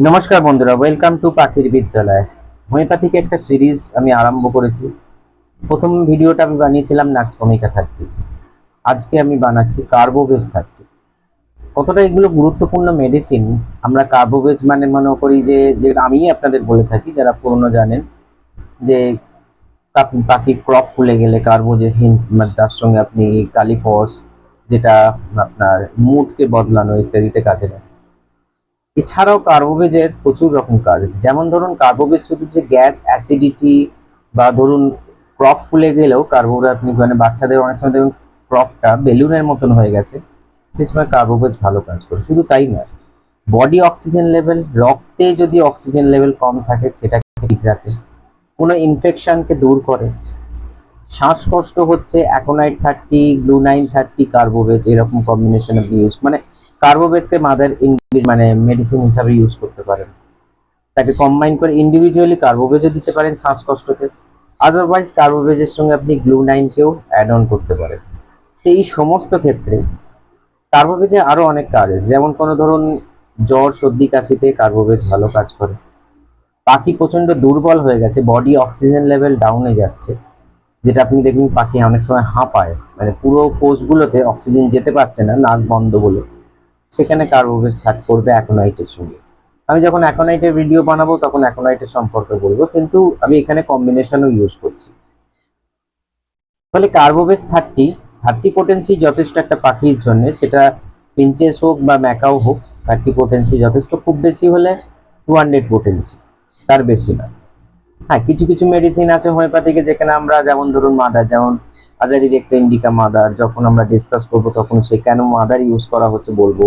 নমস্কার বন্ধুরা welcome to পাখির বিদ্যালয়। হোমিওপ্যাথিক একটা সিরিজ আমি আরম্ভ করেছি। প্রথম ভিডিওটা আমি বানিয়েছিলাম নাক্স ভূমিকা থাকতে আজকে আমি বানাচ্ছি কার্বোভেজ থাকতে কতটা এগুলো গুরুত্বপূর্ণ মেডিসিন আমরা কার্বোভেজ মানে মনে করি যে যেটা আমি আপনাদের বলে থাকি, যারা পুরনো জানেন, যে পাখি- পাখির ক্রপ ফুলে গেলে কার্বোজেহিন মানে তার সঙ্গে আপনি কালিফস, যেটা আপনার মুডকে বদলানো ইত্যাদিতে কাজে লাগে। এছাড়াও কার্বোভেজের প্রচুর রকম কাজ আছে। যেমন ধরুন কার্বোভেজ শুধু যে গ্যাস, অ্যাসিডিটি বা ধরুন, ক্রপ ফুলে গেলেও কার্বোভেজ আপনি মানে বাচ্চাদের অনেক সময় দেখবেন ক্রপটা বেলুনের মতন হয়ে গেছে। সে সময় কার্বোভেজ ভালো কাজ করে। শুধু তাই নয়, বডি অক্সিজেন লেভেল, রক্তে যদি অক্সিজেন লেভেল কম থাকে, সেটাকে ঠিক রাখে। কোনো ইনফেকশনকে দূর করে। শ্বাসকষ্ট হচ্ছে, aconite thirty glue nine thirty Carbo veg এরকম কম্বিনেশন আপনি ইউজ মানে কার্বোভেজকে মাদার ইংলিশ মানে মেডিসিন হিসাবে ইউজ করতে পারেন। তাকে কম্বাইন করে ইন্ডিভিজুয়ালি কার্বোভেজও দিতে পারেন শ্বাসকষ্টকে। আদারওয়াইজ কার্বোভেজের সঙ্গে আপনি গ্লু নাইনকেও অ্যাড অন করতে পারেন। তো এই সমস্ত ক্ষেত্রে কার্বোভেজে আরও অনেক কাজ আছে। যেমন কোনো ধরুন জ্বর, সর্দি, কাশিতে কার্বোভেজ ভালো কাজ করে। পাখি প্রচণ্ড দুর্বল হয়ে গেছে বডি অক্সিজেন লেভেল ডাউনে যাচ্ছে। যেটা আপনি দেখবেন পাখি অনেক সময় হাঁপায়। মানে পুরো কোষগুলোতে অক্সিজেন যেতে পারছে না, নাক বন্ধ বলে। সেখানে কার্বোভেজ থাক করবে অ্যাকোনাইটের সঙ্গে আমি যখন অ্যাকোনাইটের ভিডিও বানাবো, তখন অ্যাকোনাইটের সম্পর্কে বলব, কিন্তু আমি এখানে কম্বিনেশনও ইউজ করছি। ফলে কার্বোভেজ থার্টি থার্টি পোটেন্সি যথেষ্ট একটা পাখির জন্য, সেটা পিঞ্চেস হোক বা ম্যাকাও হোক, থার্টি পোটেন্সি যথেষ্ট, খুব বেশি হলে টু হান্ড্রেড পোটেন্সি তার বেশি না হ্যাঁ কিছু কিছু মেডিসিন আছে হোমিওপ্যাথিকে যেখানে আমরা, যেমন ধরুন মাদার যেমন আজারির একটা ইন্ডিকা মাদার যখন আমরা ডিসকাস করব তখন সে কেন মাদার ইউজ করা হচ্ছে বলব।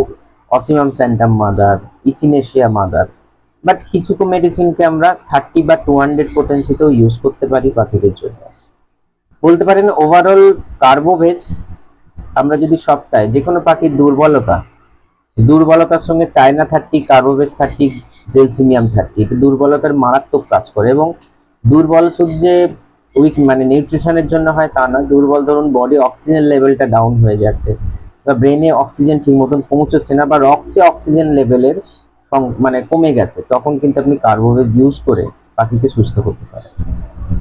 অসিমাম স্যান্টাম মাদার ইথিনেশিয়া মাদার বাট কিছু মেডিসিনকে আমরা থার্টি বা টু হান্ড্রেড পোটেন্সিতেও ইউজ করতে পারি পাখিদের জন্য। বলতে পারেন ওভারঅল কার্বোভেজ আমরা যদি সপ্তাহে যে কোনো পাখির দুর্বলতা, দুর্বলতার সঙ্গে China thirty Carbo veg thirty gelsemium thirty দুর্বলতার মারাত্মক কাজ করে এবং দুর্বল শুধু যে উইক মানে নিউট্রিশনের জন্য হয় তা নয়। দুর্বল ধরুন বডি অক্সিজেন লেভেলটা ডাউন হয়ে যাচ্ছে। বা ব্রেনে অক্সিজেন ঠিক মতন পৌঁছচ্ছে না বা রক্তে অক্সিজেন লেভেলের মানে কমে গেছে। তখন কিন্তু আপনি কার্বোভেজ ইউজ করে পাখিকে সুস্থ করতে পারেন।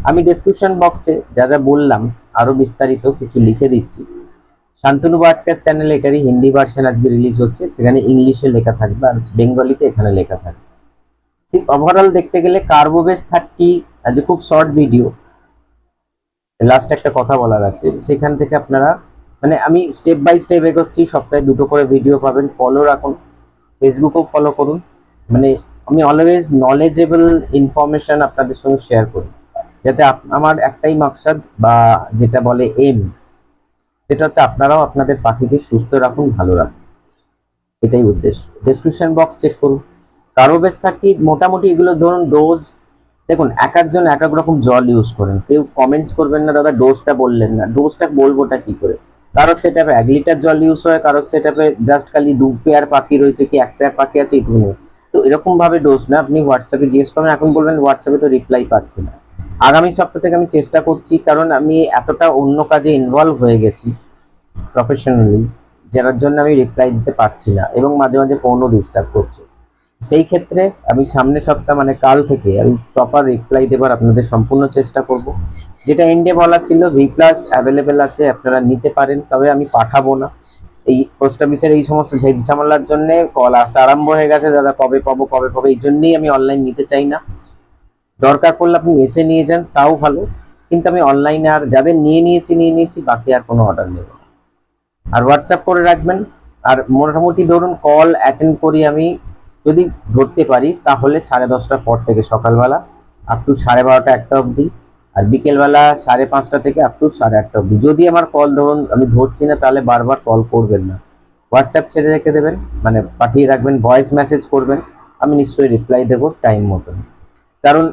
আমি ডেসক্রিপশন বক্সে যা যা বললাম আরও বিস্তারিত কিছু লিখে দিচ্ছি। শান্তনু বার্ডসকার চ্যানেলে এটারই হিন্দি ভার্সন আজকে রিলিজ হচ্ছে। সেখানে ইংলিশে লেখা থাকবে আর বেঙ্গলিতে এখানে লেখা থাকবে। ওভারঅল দেখতে গেলে কার্বোভেজ থার্টি আজ খুব শর্ট ভিডিও লাস্ট একটা কথা বলার আছে, সেখান থেকে আপনারা মানে আমি স্টেপ বাই স্টেপ এগোচ্ছি, সপ্তাহে দুটো করে ভিডিও পাবেন ফলো রাখুন ফেসবুকেও ফলো করুন। মানে আমি অলওয়েজ নলেজেবল ইনফরমেশন আপনাদের সঙ্গে শেয়ার করি, যাতে আমার একটাই মাকসাদ বা যেটা বলে এম সেটা হচ্ছে আপনারাও আপনাদের পাখিকে সুস্থ রাখুন, ভালো রাখুন। এটাই উদ্দেশ্য। ডেসক্রিপশন বক্স চেক করুন। কারও বেশ থাকি মোটামুটি এগুলো ধরুন ডোজ দেখুন, এক একজন এক এক রকম জল ইউজ করেন। কেউ কমেন্টস করবেন না, দাদা ডোজটা বললেন না। ডোজটা বলবোটা কি করে? কারোর সেট আপে এক লিটার জল ইউজ হয়, কারোর সেট আপে জাস্ট খালি দু পেয়ার পাখি রয়েছে কি, এক পেয়ার পাখি আছে, এটুকু নেই। তো এরকম ভাবে ডোজ না আপনি হোয়াটসঅ্যাপে জিজ্ঞেস করবেন, এখন বলবেন হোয়াটসঅ্যাপে তো রিপ্লাই পাচ্ছি না। আগামী সপ্তাহ থেকে আমি চেষ্টা করছি, কারণ আমি এতটা অন্য কাজে ইনভলভ হয়ে গেছি প্রফেশনালি যার জন্য আমি রিপ্লাই দিতে পারছি না এবং মাঝে মাঝে ফোনও ডিস্টার্ব করছে। সেই ক্ষেত্রে আমি সামনের সপ্তাহ মানে কাল থেকে আমি প্রপার রিপ্লাই দেবার আপনাদের সম্পূর্ণ চেষ্টা করব। যেটা এন্ডে বলা ছিল ভি প্লাস অ্যাভেলেবেল আছে, আপনারা নিতে পারেন, তবে আমি পাঠাবো না। এই পোস্ট অফিসের এই সমস্ত ঝামেলার জন্য কল আসা আরম্ভ হয়ে গেছে, দাদা কবে পাবো কবে পাবো, এই জন্যেই আমি অনলাইন নিতে চাই না। দরকার পড়লে আপনি এসে নিয়ে যান, তাও ভালো। কিন্তু আমি অনলাইনে আর যাদের নিয়ে নিয়েছি নিয়ে নিয়েছি, বাকি আর কোনো অর্ডার নেব আর হোয়াটসঅ্যাপ করে রাখবেন। আর মোটামুটি ধরুন কল অ্যাটেন্ড করি আমি যদি ধরতে পারি, তাহলে সাড়ে দশটার পর থেকে সকালবেলা আপ টু সাড়ে বারোটা একটা অবধি। আর বিকেলবেলা সাড়ে পাঁচটা থেকে আপ টু সাড়ে আটটা অবধি। যদি আমার কল ধরুন, আমি ধরছি না, তাহলে বারবার কল করবেন না। হোয়াটসঅ্যাপ ছেড়ে রেখে দেবেন মানে পাঠিয়ে রাখবেন ভয়েস মেসেজ করবেন। আমি নিশ্চয়ই রিপ্লাই দেবো টাইম মতন। কারণ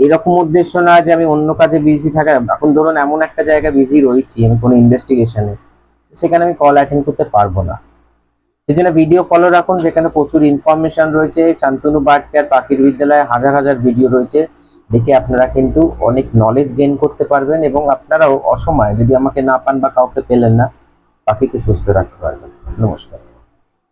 এরকম উদ্দেশ্য না যে আমি অন্য কাজে বিজি থাকা এখন ধরুন এমন একটা জায়গায় বিজি রয়েছি, আমি কোনো ইনভেস্টিগেশনে সেখানে আমি কল অ্যাটেন্ড করতে পারব না। সেই জন্য ভিডিও ফলো রাখুন, যেখানে প্রচুর ইনফরমেশন রয়েছে। শান্তনু বার্ডস কেয়ার পাখির বিদ্যালয়ে হাজার হাজার ভিডিও রয়েছে। দেখে আপনারা কিন্তু অনেক নলেজ গেইন করতে পারবেন এবং আপনারাও অসময়ে যদি আমাকে না পান বা কাউকে পেলেন না, পাখিকে সুস্থ রাখতে পারবেন। নমস্কার।